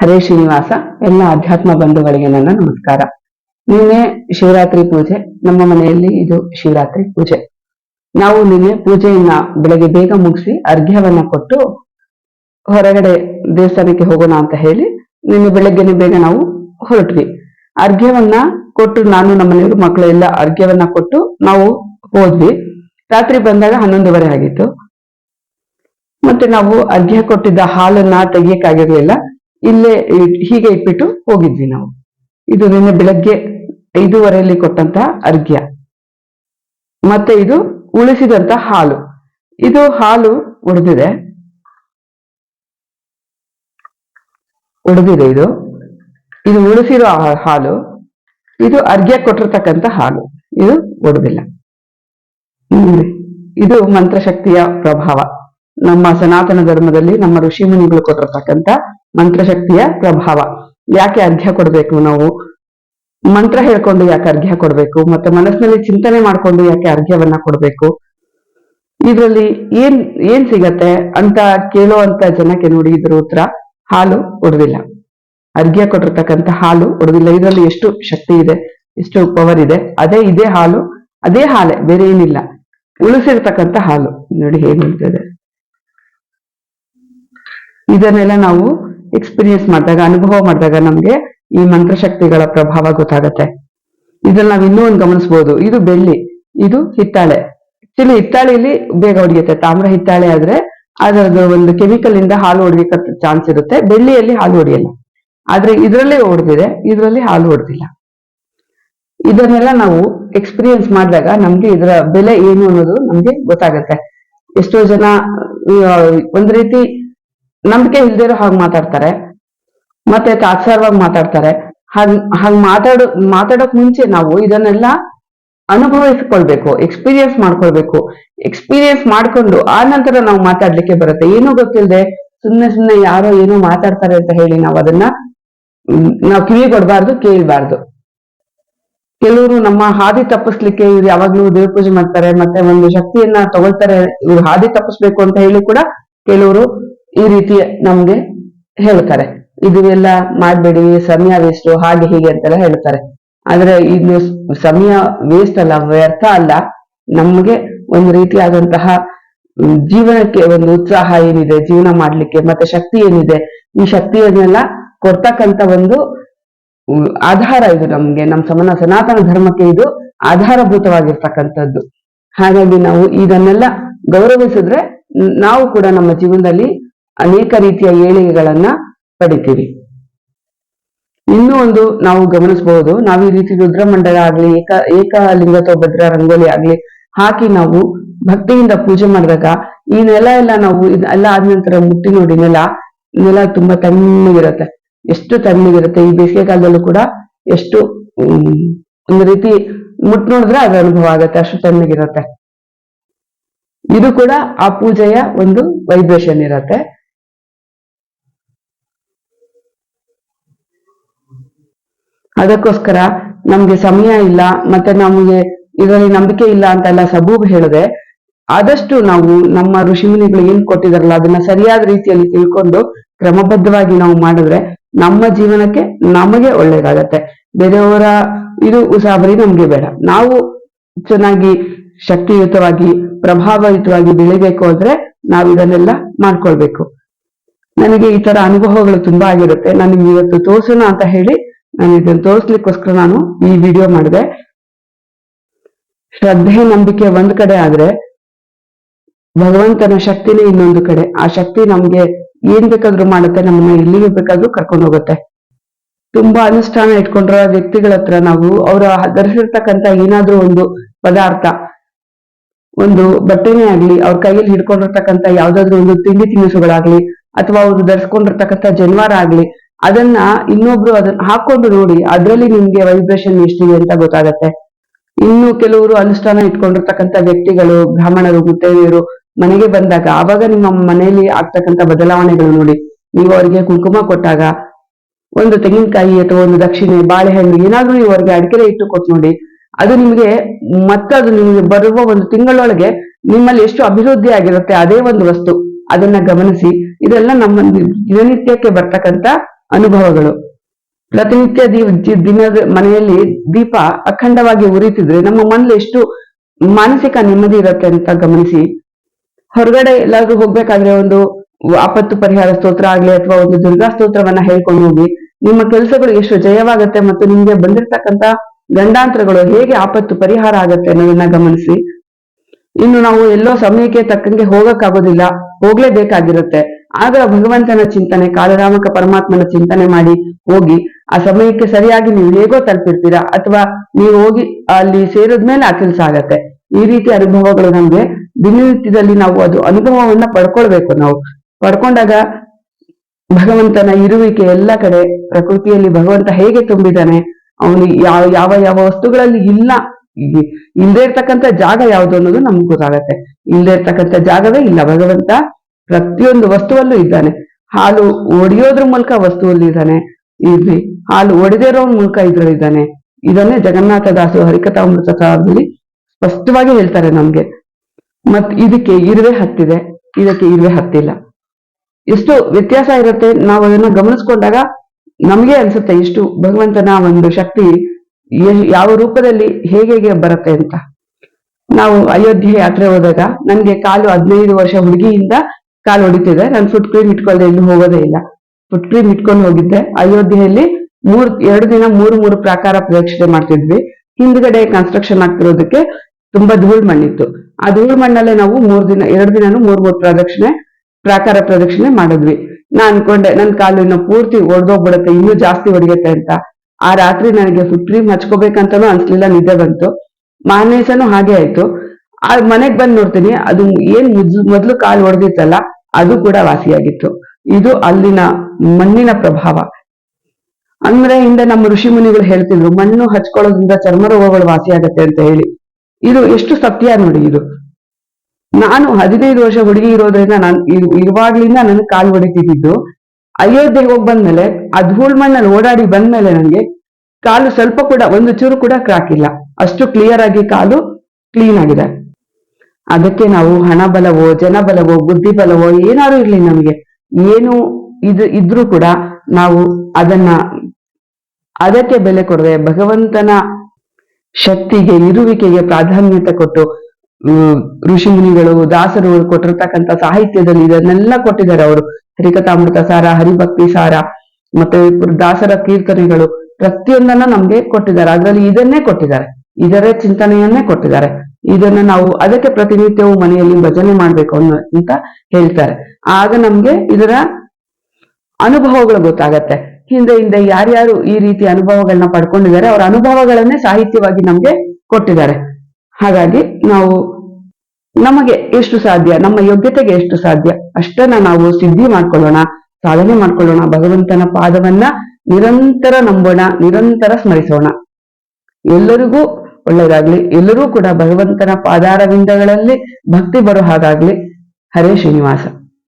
ಹರೇ ಶ್ರೀನಿವಾಸ, ಎಲ್ಲ ಅಧ್ಯಾತ್ಮ ಬಂಧುಗಳಿಗೆ ನನ್ನ ನಮಸ್ಕಾರ. ನಿನ್ನೆ ಶಿವರಾತ್ರಿ ಪೂಜೆ, ನಮ್ಮ ಮನೆಯಲ್ಲಿ ಇದು ಶಿವರಾತ್ರಿ ಪೂಜೆ. ನಾವು ನಿನ್ನೆ ಪೂಜೆಯನ್ನ ಬೆಳಗ್ಗೆ ಬೇಗ ಮುಗಿಸಿ ಅರ್ಘ್ಯವನ್ನ ಕೊಟ್ಟು ಹೊರಗಡೆ ದೇವಸ್ಥಾನಕ್ಕೆ ಹೋಗೋಣ ಅಂತ ಹೇಳಿ ನಿನ್ನೆ ಬೆಳಗ್ಗೆನೆ ಬೇಗ ನಾವು ಹೊರಟ್ವಿ. ಅರ್ಘ್ಯವನ್ನ ಕೊಟ್ಟು ನಾನು, ನಮ್ಮ ಮಕ್ಕಳು ಎಲ್ಲ ಅರ್ಘ್ಯವನ್ನ ಕೊಟ್ಟು ನಾವು ಹೋದ್ವಿ. ರಾತ್ರಿ ಬಂದಾಗ ಹನ್ನೊಂದುವರೆ ಆಗಿತ್ತು. ಮತ್ತೆ ನಾವು ಅರ್ಘ್ಯ ಕೊಟ್ಟಿದ್ದ ಹಾಲನ್ನ ತೆಗಿಯಕ್ಕಾಗಿರ್ಲಿಲ್ಲ. ಇಲ್ಲೇ ಹೀಗೆ ಇಟ್ಬಿಟ್ಟು ಹೋಗಿದ್ವಿ ನಾವು. ಇದು ನಿನ್ನೆ ಬೆಳಗ್ಗೆ ಐದೂವರೆಯಲ್ಲಿ ಕೊಟ್ಟಂತ ಅರ್ಘ್ಯ. ಮತ್ತೆ ಇದು ಉಳಿಸಿದಂತ ಹಾಲು. ಇದು ಹಾಲು ಒಡೆದಿದೆ. ಒಡೆದಿದೆ ಇದು. ಇದು ಉಳಿಸಿರೋ ಹಾಲು. ಇದು ಅರ್ಘ್ಯ ಕೊಟ್ಟಿರ್ತಕ್ಕಂಥ ಹಾಲು. ಇದು ಒಡೆದಿಲ್ಲ. ಇದು ಮಂತ್ರಶಕ್ತಿಯ ಪ್ರಭಾವ. ನಮ್ಮ ಸನಾತನ ಧರ್ಮದಲ್ಲಿ ನಮ್ಮ ಋಷಿ ಮುನಿಗಳು ಕೊಟ್ಟಿರ್ತಕ್ಕಂಥ ಮಂತ್ರಶಕ್ತಿಯ ಪ್ರಭಾವ. ಯಾಕೆ ಅರ್ಘ್ಯ ಕೊಡ್ಬೇಕು ನಾವು? ಮಂತ್ರ ಹೇಳ್ಕೊಂಡು ಯಾಕೆ ಅರ್ಘ್ಯ ಕೊಡ್ಬೇಕು? ಮತ್ತೆ ಮನಸ್ಸಿನಲ್ಲಿ ಚಿಂತನೆ ಮಾಡ್ಕೊಂಡು ಯಾಕೆ ಅರ್ಘ್ಯವನ್ನ ಕೊಡ್ಬೇಕು? ಇದ್ರಲ್ಲಿ ಏನ್ ಏನ್ ಸಿಗತ್ತೆ ಅಂತ ಕೇಳುವಂತ ಜನಕ್ಕೆ ನೋಡಿ ಇದ್ರ ಉತ್ತರ ಹಾಲು ಒಡೆದಿಲ್ಲ. ಅರ್ಘ್ಯ ಕೊಟ್ಟಿರ್ತಕ್ಕಂಥ ಹಾಲು ಒಡೆದಿಲ್ಲ. ಇದರಲ್ಲಿ ಎಷ್ಟು ಶಕ್ತಿ ಇದೆ, ಎಷ್ಟು ಪವರ್ ಇದೆ, ಅದೇ ಇದೇ ಹಾಲು, ಅದೇ ಹಾಲೆ, ಬೇರೆ ಏನಿಲ್ಲ. ಉಳಿಸಿರ್ತಕ್ಕಂಥ ಹಾಲು. ನೋಡಿ ಹೇಗೆ ಇದನ್ನೆಲ್ಲ ನಾವು ಎಕ್ಸ್ಪೀರಿಯನ್ಸ್ ಮಾಡಿದಾಗ, ಅನುಭವ ಮಾಡಿದಾಗ ನಮ್ಗೆ ಈ ಮಂತ್ರಶಕ್ತಿಗಳ ಪ್ರಭಾವ ಗೊತ್ತಾಗತ್ತೆ. ಇದ್ರಲ್ಲಿ ನಾವು ಇನ್ನೂ ಒಂದು ಗಮನಿಸಬಹುದು ಇದು ಬೆಳ್ಳಿ, ಇದು ಹಿತ್ತಾಳೆ. ಆಕ್ಚುಲಿ ಹಿತ್ತಾಳೆಯಲ್ಲಿ ಬೇಗ ಹೊಡಿಯುತ್ತೆ ತಾಮ್ರ ಹಿತ್ತಾಳೆ ಆದ್ರೆ ಅದರದ್ದು ಒಂದು ಕೆಮಿಕಲ್ ಇಂದ ಹಾಲು ಹೊಡೆಯಕ್ಕೆ ಚಾನ್ಸ್ ಇರುತ್ತೆ. ಬೆಳ್ಳಿಯಲ್ಲಿ ಹಾಲು ಹೊಡೆಯಲ್ಲ. ಆದ್ರೆ ಇದರಲ್ಲೇ ಹೊಡೆದಿದೆ. ಇದರಲ್ಲಿ ಹಾಲು ಹೊಡೆದಿಲ್ಲ. ಇದನ್ನೆಲ್ಲ ನಾವು ಎಕ್ಸ್ಪೀರಿಯನ್ಸ್ ಮಾಡಿದಾಗ ನಮ್ಗೆ ಇದರ ಬೆಲೆ ಏನು ಅನ್ನೋದು ನಮ್ಗೆ ಗೊತ್ತಾಗತ್ತೆ. ಎಷ್ಟೋ ಜನ ಒಂದ್ ರೀತಿ ನಂಬಿಕೆ ಇಲ್ದಿರೋ ಹಾಗೆ ಮಾತಾಡ್ತಾರೆ. ಮತ್ತೆ ತಾತ್ಸಾರವಾಗಿ ಮಾತಾಡ್ತಾರೆ. ಹಾಗ, ಹಾಗೆ ಮಾತಾಡೋ, ಮಾತಾಡೋಕ್ ಮುಂಚೆ ನಾವು ಇದನ್ನೆಲ್ಲ ಅನುಭವಿಸ್ಕೊಳ್ಬೇಕು ಎಕ್ಸ್ಪೀರಿಯನ್ಸ್ ಮಾಡ್ಕೊಳ್ಬೇಕು. ಎಕ್ಸ್ಪೀರಿಯನ್ಸ್ ಮಾಡ್ಕೊಂಡು ಆ ನಂತರ ನಾವು ಮಾತಾಡ್ಲಿಕ್ಕೆ ಬರುತ್ತೆ. ಏನೂ ಗೊತ್ತಿಲ್ಲದೆ ಸುಮ್ಮನೆ ಸುಮ್ಮನೆ ಯಾರೋ ಏನೋ ಮಾತಾಡ್ತಾರೆ ಅಂತ ಹೇಳಿ ನಾವು ಅದನ್ನ ನಾವು ಕಿವಿ ಕೊಡಬಾರ್ದು ಕೇಳಬಾರ್ದು. ಕೆಲವರು ನಮ್ಮ ಹಾದಿ ತಪ್ಪಿಸ್ಲಿಕ್ಕೆ ಇವ್ರು ಯಾವಾಗ್ಲೂ ದೇವ್ರ ಪೂಜೆ ಮಾಡ್ತಾರೆ, ಮತ್ತೆ ಒಂದು ಶಕ್ತಿಯನ್ನ ತಗೊಳ್ತಾರೆ, ಇವ್ರು ಹಾದಿ ತಪ್ಪಿಸ್ಬೇಕು ಅಂತ ಹೇಳಿ ಕೂಡ ಕೆಲವರು ಈ ರೀತಿ ನಮ್ಗೆ ಹೇಳ್ತಾರೆ. ಇದನ್ನೆಲ್ಲ ಮಾಡ್ಬೇಡಿ, ಸಮಯ ವೇಸ್ಟ್ ಹಾಗೆ ಹೀಗೆ ಅಂತೆಲ್ಲ ಹೇಳ್ತಾರೆ. ಆದ್ರೆ ಇದು ಸಮಯ ವೇಸ್ಟ್ ಅಲ್ಲ, ವ್ಯರ್ಥ ಅಲ್ಲ. ನಮ್ಗೆ ಒಂದು ರೀತಿಯಾದಂತಹ ಜೀವನಕ್ಕೆ ಒಂದು ಉತ್ಸಾಹ ಏನಿದೆ, ಜೀವನ ಮಾಡ್ಲಿಕ್ಕೆ, ಮತ್ತೆ ಶಕ್ತಿ ಏನಿದೆ, ಈ ಶಕ್ತಿಯನ್ನೆಲ್ಲ ಕೊಡ್ತಕ್ಕಂತ ಒಂದು ಆಧಾರ ಇದು ನಮ್ಗೆ ನಮ್ಮ ಸಮನ ಸನಾತನ ಧರ್ಮಕ್ಕೆ ಇದು ಆಧಾರಭೂತವಾಗಿರ್ತಕ್ಕಂಥದ್ದು. ಹಾಗಾಗಿ ನಾವು ಇದನ್ನೆಲ್ಲ ಗೌರವಿಸಿದ್ರೆ, ನಾವು ಕೂಡ ನಮ್ಮ ಜೀವನದಲ್ಲಿ ಅನೇಕ ರೀತಿಯ ಏಳಿಗೆಗಳನ್ನ ಪಡಿತೀವಿ. ಇನ್ನೂ ಒಂದು ನಾವು ಗಮನಿಸಬಹುದು, ನಾವು ಈ ರೀತಿ ರುದ್ರಮಂಡಲ ಆಗ್ಲಿ, ಏಕ ಏಕಲಿಂಗತ್ವ ಭದ್ರ ರಂಗೋಲಿ ಆಗ್ಲಿ ಹಾಕಿ ನಾವು ಭಕ್ತಿಯಿಂದ ಪೂಜೆ ಮಾಡಿದಾಗ ಈ ನೆಲ ಎಲ್ಲ ನಾವು ಎಲ್ಲ ಆದ ನಂತರ ಮುಟ್ಟಿ ನೋಡಿ ನೆಲ ನೆಲ ತುಂಬಾ ತಣ್ಣಗಿರುತ್ತೆ. ಎಷ್ಟು ತಣ್ಣಗಿರುತ್ತೆ, ಈ ಬೇಸಿಗೆ ಕಾಲದಲ್ಲೂ ಕೂಡ ಎಷ್ಟು ಒಂದು ರೀತಿ ಮುಟ್ಟ ನೋಡಿದ್ರೆ ಅದ್ರ ಅನುಭವ ಆಗತ್ತೆ, ಅಷ್ಟು ತಣ್ಣಗಿರುತ್ತೆ. ಇದು ಕೂಡ ಆ ಪೂಜೆಯ ಒಂದು ವೈಬ್ರೇಷನ್ ಇರತ್ತೆ. ಅದಕ್ಕೋಸ್ಕರ ನಮ್ಗೆ ಸಮಯ ಇಲ್ಲ, ಮತ್ತೆ ನಮಗೆ ಇದರಲ್ಲಿ ನಂಬಿಕೆ ಇಲ್ಲ ಅಂತೆಲ್ಲ ಸಬೂಬ್ ಹೇಳಿದೆ. ಆದಷ್ಟು ನಾವು ನಮ್ಮ ಋಷಿಮುನಿಗಳು ಏನ್ ಕೊಟ್ಟಿದಾರಲ್ಲ, ಅದನ್ನ ಸರಿಯಾದ ರೀತಿಯಲ್ಲಿ ತಿಳ್ಕೊಂಡು ಕ್ರಮಬದ್ಧವಾಗಿ ನಾವು ಮಾಡಿದ್ರೆ ನಮ್ಮ ಜೀವನಕ್ಕೆ ನಮಗೆ ಒಳ್ಳೇದಾಗತ್ತೆ. ಬೇರೆಯವರ ಇದು ಉಸಾಬರಿ ನಮ್ಗೆ ಬೇಡ. ನಾವು ಚೆನ್ನಾಗಿ ಶಕ್ತಿಯುತವಾಗಿ, ಪ್ರಭಾವಯುತವಾಗಿ ಬೆಳಿಬೇಕು ಅಂದ್ರೆ ನಾವು ಇದನ್ನೆಲ್ಲ ಮಾಡ್ಕೊಳ್ಬೇಕು. ನನಗೆ ಈ ತರ ಅನುಭವಗಳು ತುಂಬಾ ಆಗಿರುತ್ತೆ. ನನಗೆ ಇವತ್ತು ತೋರ್ಸೋಣ ಅಂತ ಹೇಳಿ ನಾನು ಇದನ್ನು ತೋರಿಸ್ಲಿಕ್ಕೋಸ್ಕರ ನಾನು ಈ ವಿಡಿಯೋ ಮಾಡಿದೆ. ಶ್ರದ್ಧೆ, ನಂಬಿಕೆ ಒಂದ್ ಕಡೆ ಆದ್ರೆ ಭಗವಂತನ ಶಕ್ತಿನೇ ಇನ್ನೊಂದು ಕಡೆ. ಆ ಶಕ್ತಿ ನಮ್ಗೆ ಏನ್ ಬೇಕಾದ್ರೂ ಮಾಡುತ್ತೆ ನಮ್ಮನ್ನ ಎಲ್ಲಿಗೆ ಬೇಕಾದ್ರೂ ಕರ್ಕೊಂಡು ಹೋಗುತ್ತೆ. ತುಂಬಾ ಅನುಷ್ಠಾನ ಇಟ್ಕೊಂಡಿರೋ ವ್ಯಕ್ತಿಗಳ ಹತ್ರ ನಾವು ಅವರ ಧರಿಸಿರ್ತಕ್ಕಂತ ಏನಾದ್ರೂ ಒಂದು ಪದಾರ್ಥ, ಒಂದು ಬಟ್ಟೆನೇ ಆಗ್ಲಿ, ಅವ್ರ ಕೈಯಲ್ಲಿ ಹಿಡ್ಕೊಂಡಿರ್ತಕ್ಕಂತ ಯಾವ್ದಾದ್ರು ಒಂದು ತಿಂಡಿ ತಿನಿಸುಗಳಾಗ್ಲಿ, ಅಥವಾ ಅವ್ರು ಧರಿಸ್ಕೊಂಡಿರ್ತಕ್ಕಂಥ ಜನ್ವಾರ ಆಗ್ಲಿ ಅದನ್ನ ಇನ್ನೊಬ್ರು ಅದನ್ನ ಹಾಕೊಂಡು ನೋಡಿ, ಅದರಲ್ಲಿ ನಿಮ್ಗೆ ವೈಬ್ರೇಷನ್ ಎಷ್ಟಿದೆ ಅಂತ ಗೊತ್ತಾಗತ್ತೆ. ಇನ್ನು ಕೆಲವರು ಅನುಷ್ಠಾನ ಇಟ್ಕೊಂಡಿರ್ತಕ್ಕಂಥ ವ್ಯಕ್ತಿಗಳು, ಬ್ರಾಹ್ಮಣರು, ಮುತ್ತೈದೆಯರು ಮನೆಗೆ ಬಂದಾಗ ಆವಾಗ ನಿಮ್ಮ ಮನೆಯಲ್ಲಿ ಆಗ್ತಕ್ಕಂಥ ಬದಲಾವಣೆಗಳು ನೋಡಿ. ನೀವು ಅವರಿಗೆ ಕುಂಕುಮ ಕೊಟ್ಟಾಗ ಒಂದು ತೆಂಗಿನಕಾಯಿ ಅಥವಾ ಒಂದು ದಕ್ಷಿಣೆ, ಬಾಳೆಹಣ್ಣು ಏನಾದ್ರೂ ನೀವು ಅವ್ರಿಗೆ ಅಡಿಕೆರೆ ಇಟ್ಟು ಕೊಟ್ಟು ನೋಡಿ, ಅದು ನಿಮಗೆ ಮತ್ತೆ ಅದು ನಿಮಗೆ ಬರುವ ಒಂದು ತಿಂಗಳೊಳಗೆ ನಿಮ್ಮಲ್ಲಿ ಎಷ್ಟು ಅಭಿವೃದ್ಧಿ ಆಗಿರುತ್ತೆ ಅದೇ ಒಂದು ವಸ್ತು. ಅದನ್ನ ಗಮನಿಸಿ, ಇದೆಲ್ಲ ನಮ್ಮ ದಿನನಿತ್ಯಕ್ಕೆ ಬರ್ತಕ್ಕಂತ ಅನುಭವಗಳು. ಪ್ರತಿನಿತ್ಯ ದಿನದ ಮನೆಯಲ್ಲಿ ದೀಪ ಅಖಂಡವಾಗಿ ಉರಿತಿದ್ರೆ ನಮ್ಮ ಮನೇಲಿ ಎಷ್ಟು ಮಾನಸಿಕ ನೆಮ್ಮದಿ ಇರುತ್ತೆ ಅಂತ ಗಮನಿಸಿ. ಹೊರಗಡೆ ಎಲ್ಲಾದ್ರೂ ಹೋಗ್ಬೇಕಾದ್ರೆ ಒಂದು ಆಪತ್ತು ಪರಿಹಾರ ಸ್ತೋತ್ರ ಆಗ್ಲಿ ಅಥವಾ ಒಂದು ದುರ್ಗಾ ಸ್ತೋತ್ರವನ್ನ ಹೇಳ್ಕೊಂಡು ಹೋಗಿ, ನಿಮ್ಮ ಕೆಲಸಗಳು ಎಷ್ಟು ಜಯವಾಗುತ್ತೆ ಮತ್ತು ನಿಮ್ಗೆ ಬಂದಿರತಕ್ಕಂತ ಗಂಡಾಂತರಗಳು ಹೇಗೆ ಆಪತ್ತು ಪರಿಹಾರ ಆಗತ್ತೆ ಅನ್ನೋದನ್ನ ಗಮನಿಸಿ. ಇನ್ನು ನಾವು ಎಲ್ಲೋ ಸಮಯಕ್ಕೆ ತಕ್ಕಂಗೆ ಹೋಗಕ್ಕಾಗೋದಿಲ್ಲ, ಹೋಗ್ಲೇಬೇಕಾಗಿರುತ್ತೆ. ಆಗ ಭಗವಂತನ ಚಿಂತನೆ, ಕಾಲರಾಮಕ ಪರಮಾತ್ಮನ ಚಿಂತನೆ ಮಾಡಿ ಹೋಗಿ, ಆ ಸಮಯಕ್ಕೆ ಸರಿಯಾಗಿ ನೀವು ಹೇಗೋ ತಲುಪಿರ್ತೀರಾ? ಅಥವಾ ನೀವು ಹೋಗಿ ಅಲ್ಲಿ ಸೇರಿದ್ಮೇಲೆ ಆ ಕೆಲಸ ಆಗತ್ತೆ? ಈ ರೀತಿ ಅನುಭವಗಳು ನಮ್ಗೆ ದಿನನಿತ್ಯದಲ್ಲಿ ನಾವು ಅದು ಅನುಭವವನ್ನ ಪಡ್ಕೊಳ್ಬೇಕು ನಾವು. ಪಡ್ಕೊಂಡಾಗ ಭಗವಂತನ ಇರುವಿಕೆ ಎಲ್ಲ ಕಡೆ, ಪ್ರಕೃತಿಯಲ್ಲಿ ಭಗವಂತ ಹೇಗೆ ತುಂಬಿದ್ದಾನೆ ಅವನು ಯಾವ ಯಾವ ಯಾವ ವಸ್ತುಗಳಲ್ಲಿ ಇಲ್ಲ ಇಲ್ದೇ ಇರ್ತಕ್ಕಂಥ ಜಾಗ ಯಾವುದು ಅನ್ನೋದು ನಮ್ಗೆ ಗೊತ್ತಾಗತ್ತೆ. ಇಲ್ದೇ ಇರ್ತಕ್ಕಂಥ ಜಾಗವೇ ಇಲ್ಲ. ಭಗವಂತ ಪ್ರತಿಯೊಂದು ವಸ್ತುವಲ್ಲೂ ಇದ್ದಾನೆ. ಹಾಲು ಒಡೆಯೋದ್ರ ಮೂಲಕ ವಸ್ತುವಲ್ಲಿ ಇದ್ದಾನೆ. ಇಲ್ಲಿ ಹಾಲು ಒಡೆದೇ ಇರೋ ಮೂಲಕ ಇದ್ರಲ್ಲಿದ್ದಾನೆ ಇದನ್ನೇ ಜಗನ್ನಾಥ ದಾಸು ಹರಿಕಥಾಮೃತ ಕಾಲದಲ್ಲಿ ಸ್ಪಷ್ಟವಾಗಿ ಹೇಳ್ತಾರೆ ನಮ್ಗೆ. ಮತ್ ಇದಕ್ಕೆ ಇರುವೆ ಹತ್ತಿದೆ. ಇದಕ್ಕೆ ಇರುವೆ ಹತ್ತಿಲ್ಲ. ಎಷ್ಟು ವ್ಯತ್ಯಾಸ ಇರುತ್ತೆ. ನಾವು ಅದನ್ನ ಗಮನಿಸ್ಕೊಂಡಾಗ ನಮಗೆ ಅನ್ಸುತ್ತೆ ಇಷ್ಟು ಭಗವಂತನ ಒಂದು ಶಕ್ತಿ ಯಾವ ರೂಪದಲ್ಲಿ ಹೇಗೆ ಹೇಗೆ ಬರುತ್ತೆ ಅಂತ. ನಾವು ಅಯೋಧ್ಯೆ ಯಾತ್ರೆ ಹೋದಾಗ, ನನ್ಗೆ ಕಾಲು ಹದಿನೈದು ವರ್ಷ ಹುಡುಗಿಯಿಂದ ಕಾಲು ಹೊಡಿತಿದೆ. ನಾನು ಫುಟ್ ಕ್ರೀಮ್ ಇಟ್ಕೊಳ್ದೆ ಇನ್ನು ಹೋಗೋದೇ ಇಲ್ಲ. ಫುಟ್ ಕ್ರೀಮ್ ಇಟ್ಕೊಂಡು ಹೋಗಿದ್ದೆ. ಅಯೋಧ್ಯೆಯಲ್ಲಿ ಮೂರ್, ಎರಡು ದಿನ ಮೂರು ಮೂರು ಪ್ರಾಕಾರ ಪ್ರದಕ್ಷಿಣೆ ಮಾಡ್ತಿದ್ವಿ. ಹಿಂದ್ಗಡೆ ಕನ್ಸ್ಟ್ರಕ್ಷನ್ ಆಗ್ತಿರೋದಕ್ಕೆ ತುಂಬಾ ಧೂಳ್ ಮಣ್ಣಿತ್ತು. ಆ ಧೂಳ್ ಮಣ್ಣಲ್ಲೇ ನಾವು ಮೂರ್ ದಿನ, ಎರಡು ದಿನಾನೂ ಮೂರ್ ಮೂರ್ ಪ್ರದಕ್ಷಿಣೆ, ಪ್ರಾಕಾರ ಪ್ರದಕ್ಷಿಣೆ ಮಾಡಿದ್ವಿ. ನಾ ಅನ್ಕೊಂಡೆ, ನನ್ ಕಾಲು ಇನ್ನು ಪೂರ್ತಿ ಒಡೆದೋಗ್ಬಿಡುತ್ತೆ, ಇನ್ನೂ ಜಾಸ್ತಿ ಹೊಡೆಯುತ್ತೆ ಅಂತ. ಆ ರಾತ್ರಿ ನನಗೆ ಫುಟ್ ಕ್ರೀಮ್ ಹಚ್ಕೋಬೇಕಂತನೂ ಅನ್ಸ್ಲಿಲ್ಲ, ನಿದ್ದೆ ಬಂತು. ಮಾರನೇ ದಿವಸನೂ ಹಾಗೆ ಆಯ್ತು. ಆ ಮನೆಗ್ ಬಂದ್ ನೋಡ್ತೀನಿ, ಅದು ಏನ್ ಮೊದ್ಲು ಕಾಲು ಹೊಡೆದಿತ್ತಲ್ಲ ಅದು ಕೂಡ ವಾಸಿಯಾಗಿತ್ತು. ಇದು ಅಲ್ಲಿನ ಮಣ್ಣಿನ ಪ್ರಭಾವ. ಅಂದ್ರೆ ಹಿಂದೆ ನಮ್ಮ ಋಷಿ ಮುನಿಗಳು ಹೇಳ್ತಿದ್ರು, ಮಣ್ಣು ಹಚ್ಕೊಳ್ಳೋದ್ರಿಂದ ಚರ್ಮ ರೋಗಗಳು ವಾಸಿಯಾಗತ್ತೆ ಅಂತ ಹೇಳಿ. ಇದು ಎಷ್ಟು ಸತ್ಯ ನೋಡಿ ಇದು. ನಾನು ಹದಿನೈದು ವರ್ಷ ಹುಡುಗಿ ಇರೋದ್ರಿಂದ ನಾನು ಇರು- ಇರುವಾಗ್ಲಿಂದ ನನಗೆ ಕಾಲು ಹೊಡಿತಿದ್ದು ಅಯೋಧ್ಯೆಗೆ ಹೋಗಿ ಬಂದ್ಮೇಲೆ ಧೂಳ್ ಮಣ್ಣಲ್ಲಿ ಓಡಾಡಿ ಬಂದ್ಮೇಲೆ ನನಗೆ ಕಾಲು ಸ್ವಲ್ಪ ಕೂಡ, ಒಂದು ಚೂರು ಕೂಡ ಕ್ರಾಕ್ ಇಲ್ಲ. ಅಷ್ಟು ಕ್ಲಿಯರ್ ಆಗಿ ಕಾಲು ಕ್ಲೀನ್ ಆಗಿದೆ. ಅದಕ್ಕೆ ನಾವು ಹಣ ಬಲವೋ, ಜನ ಬಲವೋ, ಬುದ್ಧಿ ಬಲವೋ ಏನಾದ್ರು ಇರ್ಲಿ ನಮ್ಗೆ. ಏನು ಇದು ಇದ್ರೂ ಕೂಡ ನಾವು ಅದನ್ನ, ಅದಕ್ಕೆ ಬೆಲೆ ಕೊಡದೆ, ಭಗವಂತನ ಶಕ್ತಿಗೆ ಇರುವಿಕೆಗೆ ಪ್ರಾಧಾನ್ಯತೆ ಕೊಟ್ಟು ಋಷಿ ಮುನಿಗಳು, ದಾಸರು ಕೊಟ್ಟಿರ್ತಕ್ಕಂಥ ಸಾಹಿತ್ಯದಲ್ಲಿ ಇದನ್ನೆಲ್ಲ ಕೊಟ್ಟಿದ್ದಾರೆ ಅವರು. ಹರಿಕಥಾಮೃತ ಸಾರ, ಹರಿಭಕ್ತಿ ಸಾರ, ಮತ್ತೆ ದಾಸರ ಕೀರ್ತನೆಗಳು, ಪ್ರತಿಯೊಂದನ್ನ ನಮ್ಗೆ ಕೊಟ್ಟಿದ್ದಾರೆ. ಅದರಲ್ಲಿ ಇದನ್ನೇ ಕೊಟ್ಟಿದ್ದಾರೆ. ಇದರ ಚಿಂತನೆಯನ್ನೇ ಕೊಟ್ಟಿದ್ದಾರೆ. ಇದನ್ನ ನಾವು ಅದಕ್ಕೆ ಪ್ರತಿನಿತ್ಯವೂ ಮನೆಯಲ್ಲಿ ಭಜನೆ ಮಾಡ್ಬೇಕು ಅನ್ನೋ ಅಂತ ಹೇಳ್ತಾರೆ. ಆಗ ನಮ್ಗೆ ಇದರ ಅನುಭವಗಳು ಗೊತ್ತಾಗತ್ತೆ. ಹಿಂದೆ ಹಿಂದೆ ಯಾರ್ಯಾರು ಈ ರೀತಿ ಅನುಭವಗಳನ್ನ ಪಡ್ಕೊಂಡಿದ್ದಾರೆ, ಅವರ ಅನುಭವಗಳನ್ನೇ ಸಾಹಿತ್ಯವಾಗಿ ನಮ್ಗೆ ಕೊಟ್ಟಿದ್ದಾರೆ. ಹಾಗಾಗಿ ನಾವು ನಮಗೆ ಎಷ್ಟು ಸಾಧ್ಯ, ನಮ್ಮ ಯೋಗ್ಯತೆಗೆ ಎಷ್ಟು ಸಾಧ್ಯ, ಅಷ್ಟನ್ನ ನಾವು ಸಿದ್ಧಿ ಮಾಡ್ಕೊಳ್ಳೋಣ, ಸಾಧನೆ ಮಾಡ್ಕೊಳ್ಳೋಣ, ಭಗವಂತನ ಪಾದವನ್ನ ನಿರಂತರ ನಂಬೋಣ, ನಿರಂತರ ಸ್ಮರಿಸೋಣ. ಎಲ್ಲರಿಗೂ ಒಳ್ಳೆಯದಾಗ್ಲಿ. ಎಲ್ಲರೂ ಕೂಡ ಭಗವಂತನ ಪಾದಾರವಿಂದಗಳಲ್ಲಿ ಭಕ್ತಿ ಬರೋ ಹಾಗಾಗ್ಲಿ. ಹರೇ ಶ್ರೀನಿವಾಸ.